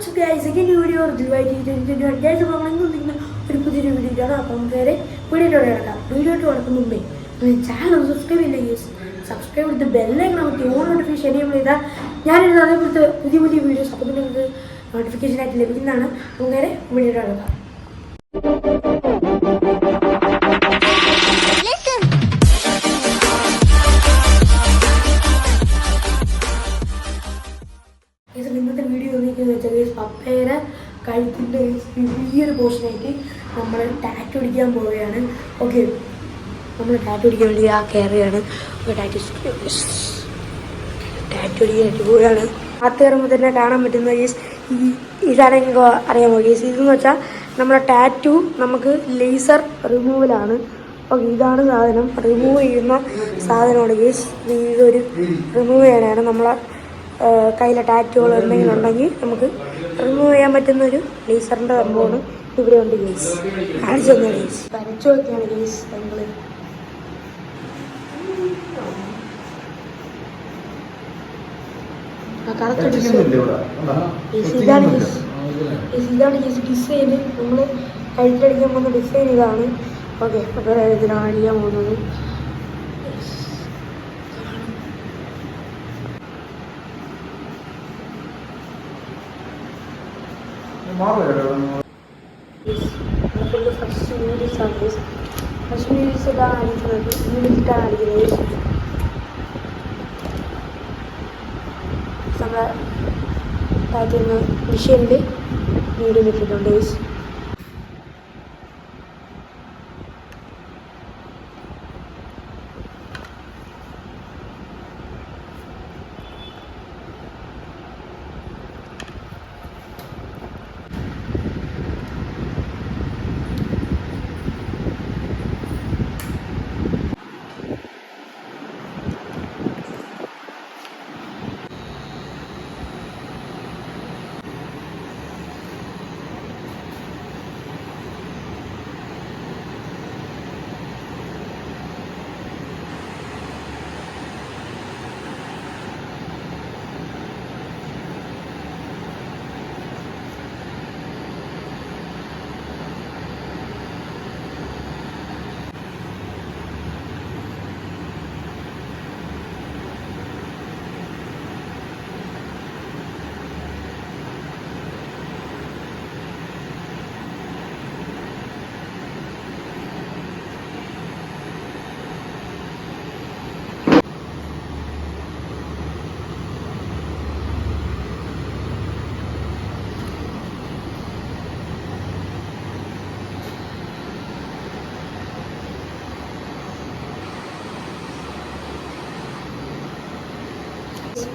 What's guys second video guys guys നമ്മൾ നിൽക്കുന്ന ഒരു പുതിയൊരു വീഡിയോയാണ് അപ്പം വേറെ വീഡിയോ കിടക്കാം വീഡിയോ കിടക്കുന്ന മുമ്പേ ചാനൽ സബ്സ്ക്രൈബ് ഇല്ല ഗൈസ് സബ്സ്ക്രൈബ് ചെയ്ത് ബെല്ലൈക്കൺ നമുക്ക് ഓൺ നോട്ടിഫിക്കേഷൻ എനേബിൾ ചെയ്താൽ ഞാനിരുന്ന അതേപോലത്തെ പുതിയ പുതിയ വീഡിയോസ് അപ്പോൾ നിങ്ങൾക്ക് നോട്ടിഫിക്കേഷൻ ആയിട്ട് ലഭിക്കുന്നതാണ്. അപ്പം നേരെ വീഡിയോ കിടക്കാം കഴുത്തിന്റെ ഒരു പോർഷനായിട്ട് നമ്മൾ ടാറ്റ് അടിക്കാൻ പോവുകയാണ്. ഓക്കെ. നമ്മൾ ടാറ്റ് അടിക്കാൻ വേണ്ടി ആ കയറുകയാണ്. ടാറ്റ് പിടിക്കാനായിട്ട് പോവുകയാണ്. അത് കയറുമ്പോൾ തന്നെ കാണാൻ പറ്റുന്ന ഈ ഈ ഇതാണ് നിങ്ങൾക്ക് അറിയാമോ? കേസ് ഇതെന്ന് വെച്ചാൽ നമ്മുടെ ടാറ്റു നമുക്ക് ലേസർ റിമൂവലാണ് ഓക്കെ ഇതാണ് സാധനം. റിമൂവ് ചെയ്യുന്ന സാധനമാണ്. കേസ് ഇതൊരു റിമൂവ് ചെയ്യാനാണ് നമ്മളെ കയ്യിലെ ടാറ്റുകൾ എന്തെങ്കിലും ഉണ്ടെങ്കിൽ നമുക്ക് റിമൂവ് ചെയ്യാൻ പറ്റുന്ന ഒരു ലേസറിന്റെ സംഭവമാണ് ഇവിടെ ഉണ്ട് ഗേസ്. കാണിച്ചു തന്നെ ഗേസ്. വരച്ചു നോക്കിയാണ് ഗേസ് നമ്മൾ ഇതാണ് കേസ് ഡിസൈൻ നമ്മൾ കഴുത്തിലടിക്കാൻ പോകുന്ന ഡിസൈൻ ഇതാണ്. ഓക്കെ അപ്പോൾ ഇതിലാണ് അടിക്കാൻ പോകുന്നത് full first meals service first അടിക്കുന്നത് നമ്മളെ കാറ്റുന്ന മെഷീനിൽ വീഡിയോ ഇട്ടിട്ടുണ്ട്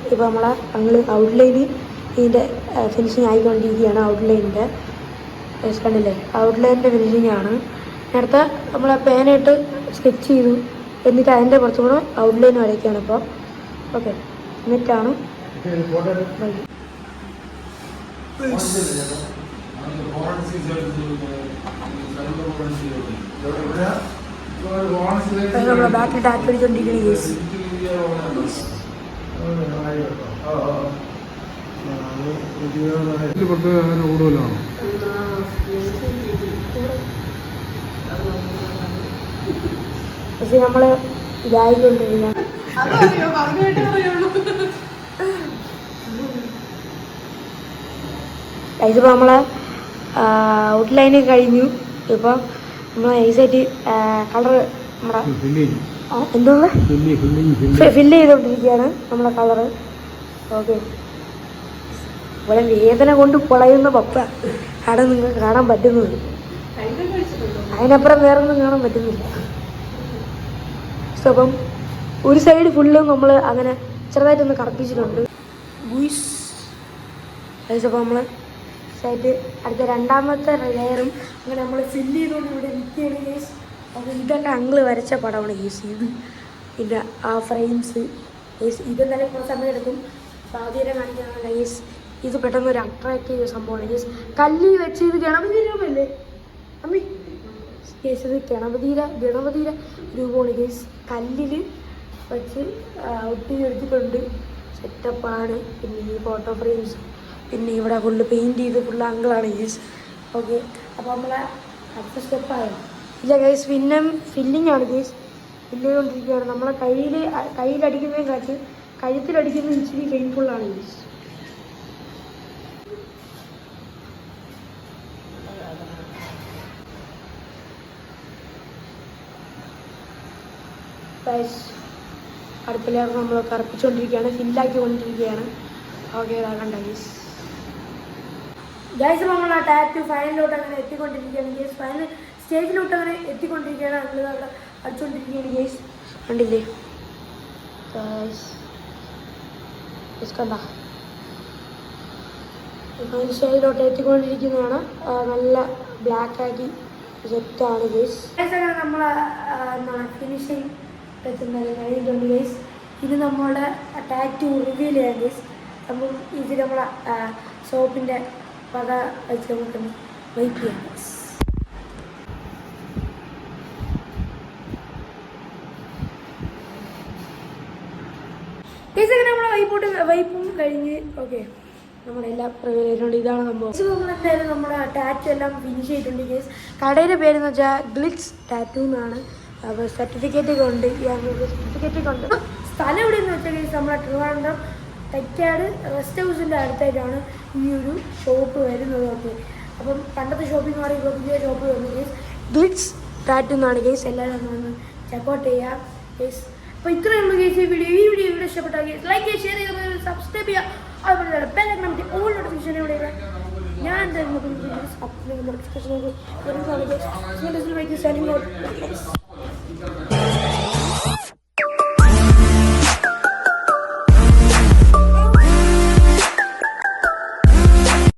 ഇപ്പോൾ നമ്മളെ ഞങ്ങൾ ഔട്ട്ലൈൻ ഇതിന്റെ ഫിനിഷിങ് ആയിക്കൊണ്ടിരിക്കുകയാണ് ഔട്ട്ലൈനിന്റെ കണ്ടില്ലേ? ഔട്ട്ലൈനിന്റെ ഫിനിഷിംഗ് ആണ്. നേരത്തെ നമ്മൾ പേനയിട്ട് സ്കെച്ച് ചെയ്തു. എന്നിട്ട് അതിന്റെ കുറച്ചും കൂടെ ഔട്ട്ലൈൻ വരയ്ക്കുകയാണ് ഇപ്പോൾ ഓക്കെ എന്നിട്ടാണ് നമ്മളെ ബാക്കിൽ ടാറ്റ് അടിച്ചുകൊണ്ടിരിക്കുന്ന കേസ് പ്രത്യേക പക്ഷെ നമ്മൾ ഇതായിക്കൊണ്ടിരുന്ന നമ്മളെ ഔട്ട്ലൈന് കഴിഞ്ഞു ഇപ്പോൾ നമ്മൾ ഐസായിട്ട് കളർ നമ്മുടെ ഫില്ലിങ് ഫില്ല് ചെയ്തുകൊണ്ടിരിക്കുകയാണ് നമ്മളെ കളറ് ഓക്കെ ഇവിടെ വേദന കൊണ്ട് പൊളയുന്ന പപ്പ. അവിടെ നിങ്ങൾക്ക് കാണാൻ പറ്റുന്നത് അതിനപ്പുറം വേറെ ഒന്നും കാണാൻ പറ്റുന്നില്ല. സോ അപ്പം ഒരു സൈഡ് ഫുള്ളും നമ്മൾ അങ്ങനെ ചെറുതായിട്ടൊന്ന് കറപ്പിച്ചിട്ടുണ്ട്. ഗുയിസ് അപ്പോൾ നമ്മൾ സൈഡ് അടുത്ത രണ്ടാമത്തെ ലെയറും അങ്ങനെ നമ്മൾ ഫില്ല് ചെയ്തുകൊണ്ട് ഇവിടെ നിൽക്കുകയാണ് അപ്പോൾ ഇതൊക്കെ അങ്ങൾ വരച്ച പടമാണ് യൂസ് ഇത് പിന്നെ ആ ഫ്രെയിംസ് ഇതെന്തായാലും കുറച്ച് സമയം എടുക്കും. സാധ്യത കാണിക്കാനുള്ള ഗേസ് ഇത് പെട്ടെന്ന് ഒരു അട്രാക്റ്റീവ് സംഭവമാണ്. ഗേസ് കല്ലി വെച്ച് ഇത് ഗണപതി രൂപമല്ലേ അമ്മി ഗേസ് ഇത് ഗണപതിയുടെ ഗണപതിയുടെ രൂപമാണ്. ഗേസ് കല്ലിൽ വെച്ച് ആ, ഒട്ടി എടുത്തിട്ടുണ്ട്. സെറ്റപ്പാണ് പിന്നെ ഈ ഫോട്ടോ ഫ്രെയിംസ് പിന്നെ ഇവിടെ ഫുള്ള് പെയിന്റ് ചെയ്ത് ഫുള്ള് അങ്കിളാണ് ഗേസ് ഓക്കെ അപ്പോൾ നമ്മളെ അടുത്ത സ്റ്റെപ്പായോ ഇല്ല ഗൈസ് പിന്നെ ഫില്ലിംഗ് ആണ് ഗൈസ് ഫില്ല് ചെയ്തുകൊണ്ടിരിക്കുകയാണ് നമ്മളെ കയ്യിൽ കയ്യിലടിക്കുന്നതിനെ കാട്ടി കഴുത്തിലടിക്കുന്നത് ഇച്ചിരി പെയിൻഫുള്ളാണ് ഗേസ് ഗൈസ് അടുപ്പിലേക്ക് നമ്മൾ കറുപ്പിച്ചുകൊണ്ടിരിക്കുകയാണ് ഫില്ലാക്കി കൊണ്ടിരിക്കുകയാണ്. ഓക്കെ ഇതാക്കണ്ട ഗൈസ് ഗൈസ് നമ്മൾ ആ ടാറ്റു ഫൈനലിലോട്ട് അങ്ങനെ എത്തിക്കൊണ്ടിരിക്കുകയാണ് ഗൈസ് ഫൈനൽ സ്റ്റേജിലോട്ട് അങ്ങനെ എത്തിക്കൊണ്ടിരിക്കുകയാണ്. നമ്മൾ അവിടെ അടിച്ചുകൊണ്ടിരിക്കുകയാണ് ഗേസ് കണ്ടില്ലേ? കണ്ട? സ്റ്റേജിലോട്ട് എത്തിക്കൊണ്ടിരിക്കുന്നതാണ്. നല്ല ബ്ലാക്ക് ആക്കി സെറ്റാണ് ഗേസ് നമ്മൾ എന്താണ് ഫിനിഷിങ് എത്തുന്നത് കഴിഞ്ഞിട്ടുണ്ട് ഗേസ് ഇത് നമ്മുടെ ടാറ്റു റിവീൽ ചെയ്യാം ഗേസ് അപ്പം ഇത് നമ്മളെ സോപ്പിന്റെ പക വെച്ച് നമുക്ക് വെയിറ്റ് ചെയ്യാം ഗേസ് ഗേസ് അങ്ങനെ നമ്മളെ വൈപ്പോട്ട് വൈപ്പും കഴിഞ്ഞ് ഓക്കെ നമ്മുടെ എല്ലാ ഇതാണ് സംഭവം. നമ്മൾ എന്തായാലും നമ്മുടെ ടാറ്റു എല്ലാം ഫിനിഷ് ചെയ്തിട്ടുണ്ട് കേസ് കടയുടെ പേരെന്ന് വെച്ചാൽ ഗ്ലിക്സ് ടാറ്റു എന്നാണ്. അപ്പോൾ സർട്ടിഫിക്കറ്റ് ഒക്കെ ഉണ്ട്. സർട്ടിഫിക്കറ്റ് ഒക്കെ ഉണ്ട്. സ്ഥലം എവിടെയെന്ന് വെച്ചാൽ കേസ് നമ്മുടെ ട്രിവാൻഡ്രം തെക്കാട് റെസ്റ്റ് ഹൗസിന്റെ അടുത്തായിട്ടാണ് ഈ ഒരു ഷോപ്പ് വരുന്നത് ഓക്കെ അപ്പം പണ്ടത്തെ ഷോപ്പിംഗ് മാറി ഇപ്പോൾ പുതിയ ഷോപ്പ് വരുന്നത് കേസ് ഗ്ലിക്സ് ടാറ്റു എന്നാണ് കേസ് എല്ലാവരും ഒന്ന് ചെക്കൗട്ട് ചെയ്യുക കേസ് അപ്പോൾ ഇത്രയുള്ള കേസ് ഈ വീഡിയോ ഈ വീഡിയോ ഇവിടെ ഇഷ്ടപ്പെട്ട ലൈക്ക് ചെയ്യുക ഷെയർ ചെയ്യുക സബ്സ്ക്രൈബ് ചെയ്യുക. അതുപോലെ ബെല്ലൈക്കൺ ഓൾ നോട്ടിഫിക്കേഷൻ ഇവിടെ. ഞാൻ എന്തായാലും നോട്ടിഫിക്കേഷൻ നോട്ടിഫിക്കേഷൻ